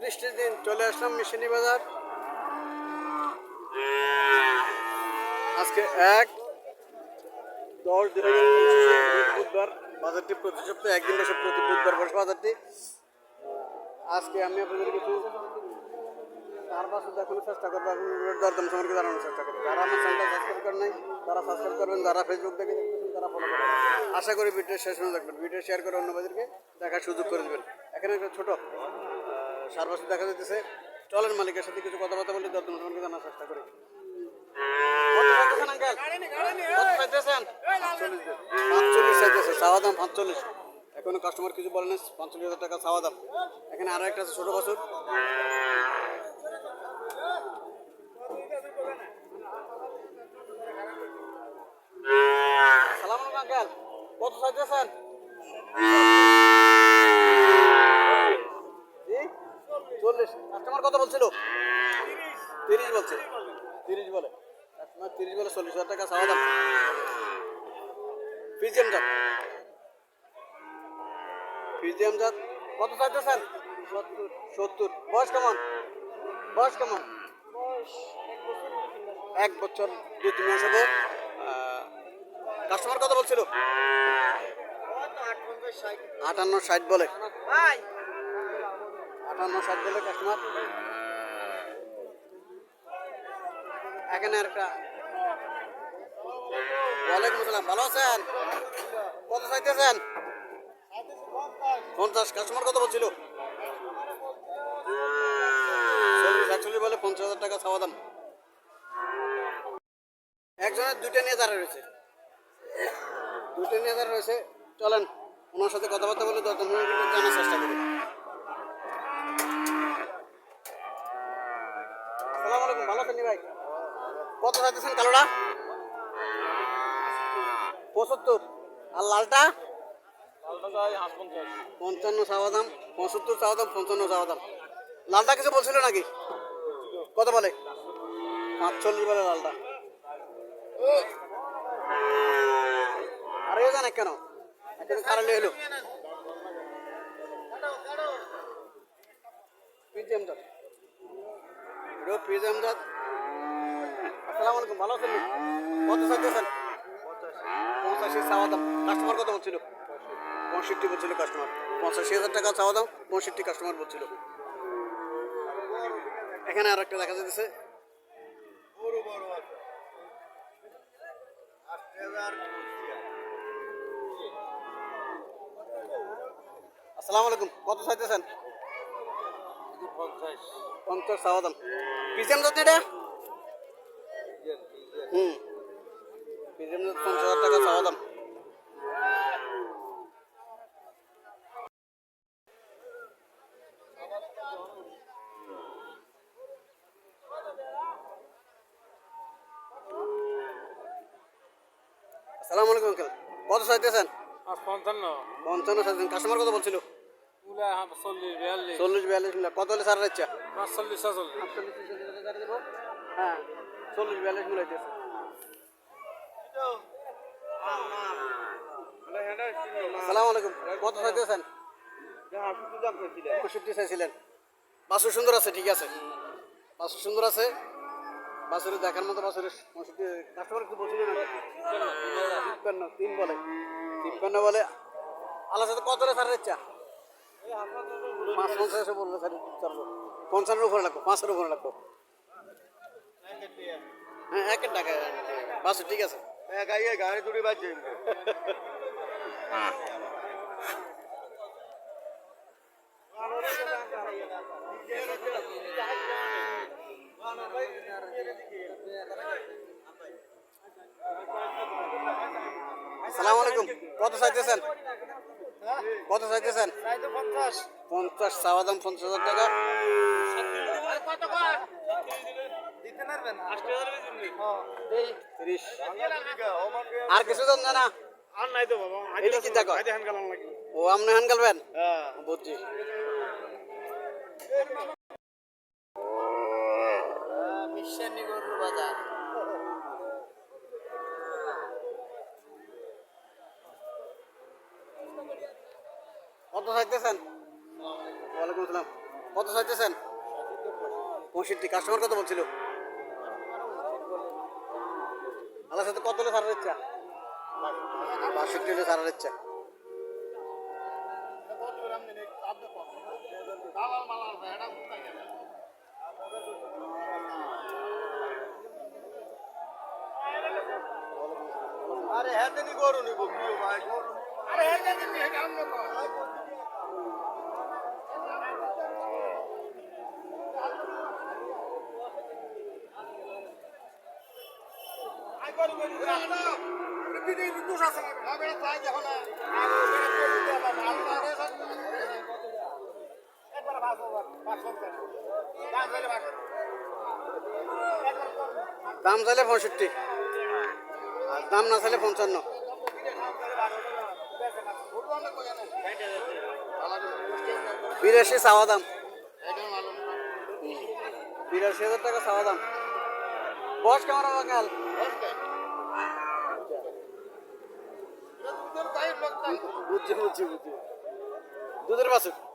বৃষ্টির দিন চলে আসলাম মিশনি বাজার। আজকে এক দশ হাজার বুধবার বাজারটি প্রতি সপ্তাহে একদিন বসে প্রতি বুধবার বসে বাজারটি। আজকে আমি আপনাদের কিছু চার পাঁচশো দেখানোর চেষ্টা করব রেট দরদাম সম্পর্কে জানানোর চেষ্টা করব। যারা আমার চ্যানেলটা সাবস্ক্রাইব করেন নাই, তারা সাবস্ক্রাইব করবেন, যারা ফেসবুক দেখতেছেন তারা ফলো করবেন। আশা করি ভিডিও শেষ পর্যন্ত দেখবেন ভিডিও শেয়ার করে অন্যবাদেরকে দেখার সুযোগ করে দেবেন। এখানে একটা ছোটো সার বছর দেখা যাচ্ছে চলেন মালিকের সাথে কিছু কথাবার্তা বলে দরদাম সম্পর্কে জানার চেষ্টা করি? পাঁচচল্লিশ। চাইতেছে, চাওয়া দাম পাঁচচল্লিশ। এখনও কাস্টমার কিছু বলেন পাঁচচল্লিশ হাজার টাকা চাওয়া দাম। এখানে আরও একটা আছে, ছোটো বছর। সালাম আঙ্কেল। কত চাইতেছেন? তিরিশ বলছে। তিরিশ বলে। কাস্টমার তিরিশ বলে চল্লিশ হাজার টাকা চাওয়া দাম পিজিএম জাত। পিজিএম জাত। কত চাইতেছেন? সত্তর। সত্তর বয়স কেমন? বয়স কেমন? এক বছর দুই তিন মাস হবে। কাস্টমার কত বলছিল? আটান্ন ষাট বলে। আটান্ন ষাট বলে কাস্টমার এখানে একটা। ওয়ালাইকুম আসসালাম, ভালো আছেন? কত চাইতেছেন? পঞ্চাশ কাস্টমার কত বলছিল? চল্লিশ বলে পঞ্চাশ হাজার টাকা চাওয়া দাম। একজনের দুইটা নিয়ে দাঁড়া রয়েছে। দুইটা নিয়ে দাঁড়া রয়েছে, চলেন, ওনার সাথে কথাবার্তা বলে সম্পর্কে জানার চেষ্টা করি। ভালো আছেন ভাই? কত চাইতেছেন কালোটা পঁচাত্তর। আর লালটা? পঞ্চান্ন চাওয়া দাম, পঁচাত্তর চাওয়া দাম, পঞ্চান্ন চাওয়া দাম। লালটা কিছু বলছিল নাকি? কত বলে? পাঁচচল্লিশ বলে লালটা। আরে জানে কেন? এখন কারণে এলো পিজিএম এটাও পিজিএম জাত আসসালামু চাওয়া কাস্টমার কত হাজার টাকা চাওয়া আলাইকুম, কত চাইতেছেন পঞ্চাশ। চাওয়া দাম। পিজিএম যাচ্ছে এটা? হুম পিজিএম পঞ্চাশ হাজার টাকা চাওয়া দাম আসসালামু আলাইকুম আঙ্কেল। কত চাইতেছেন? পঞ্চান্ন। পঞ্চান্ন চাইতেছেন। কাস্টমার কত বলছিল? চল্লিশ বিয়াল্লিশ। চল্লিশ মিলে। কত হলে সার ইচ্ছা পাঁচচল্লিশ ছচল্লিশ হ্যাঁ চল্লিশ বিয়াল্লিশ মিলে আসসালামু আলাইকুম। কত চাইতেছেন? পঁয়ষট্টি চাইছিলেন। বাসুর সুন্দর আছে ঠিক আছে। বাসুর সুন্দর আছে। বাসুরের দেখার মতো পঁয়ষট্টি কাস্টমার একটু বলছিল তিপ্পান্ন তিন বলে। তিপ্পান্ন বলে। আল্লাহ সাথে কত রে স্যারের ইচ্ছা? পাঁচ পঞ্চাশ বলল স্যার চারশো। পঞ্চান্নের উপরে লাগবো পাঁচের উপরে লাগবো। হ্যাঁ একের টাকা বাসু ঠিক আছে। গাড়ি দুটি বাজছে। আসসালামু আলাইকুম। কত চাইতেছেন? কত চাইতেছেন? পঞ্চাশ। চাওয়া দাম পঞ্চাশ হাজার টাকা। আর কিছু জন জানা ও, আপনি হান গেলবেন বুঝছি। মিশানি গরুর বাজার। চাইতেছেন? ওয়ালাইকুম আসসালাম। কত চাইতেছেন? পঁয়ষট্টি। কাস্টমার কত বলছিল? আল্লাহ সাথে কত হলে ছাড়ার ইচ্ছা? বাষট্টি হলে ছাড়ার ইচ্ছা। আরে হ্যাঁ তিনি গরু নিব। কি ভাই গরু। আরে হ্যাঁ তিনি এটা আমরা আই গরু গরু না না দিদি দোষ আছে না না বেটা তাই দেখো না আর বেটা গরু দিয়ে আবার ভালো লাগে একবার ভালো ভালো দাম চাইলে পঁয়ষট্টি। আর দাম না চাইলে পঞ্চান্ন। বিরাশি চাওয়া দাম। বিরাশি হাজার টাকা চাওয়া দাম। বস কেমন কাল? বুঝছি বুঝছি বুঝছি দুধের বাছুর।